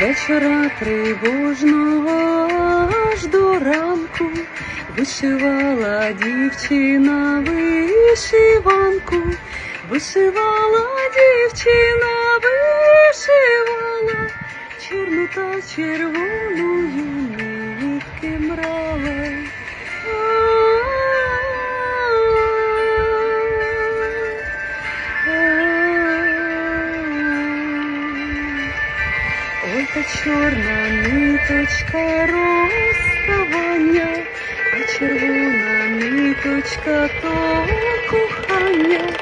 Вечора тривожного аж до ранку. Вишивала дівчина вишиванку, вишивала дівчина, вишивала, чорну та червоною та чорна ниточка розставання, а червона ниточка то кохання,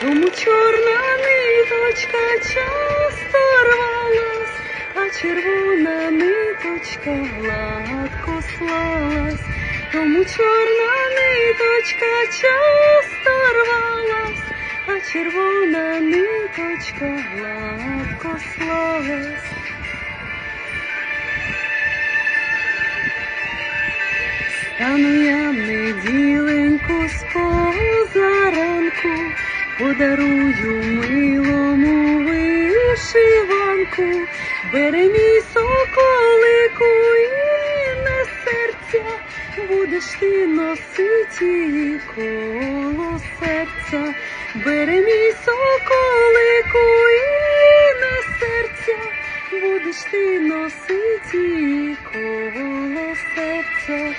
тому чорна ниточка часто рвалась, а червона ниточка гладко слалась, тому чорна ниточка часто рвалась, а червона ниточка гладко слалась. Стану я неділеньку з подарую милому вишиванку, бери мій соколику і не серця, будеш ти носити її коло серця, бери мій соколику і не серця, будеш ти носити її коло серця.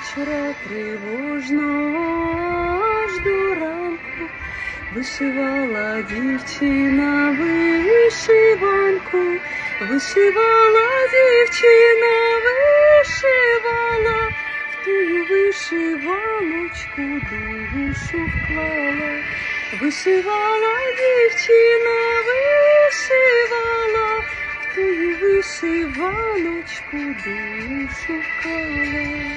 Вечора тривожного аж до ранку вишивала дівчина вишиванку, вишивала дівчина, вишивала, в тую вишиваночку душу вклала, вишивала дівчина, вишивала, в тую вишиваночку душу вклала.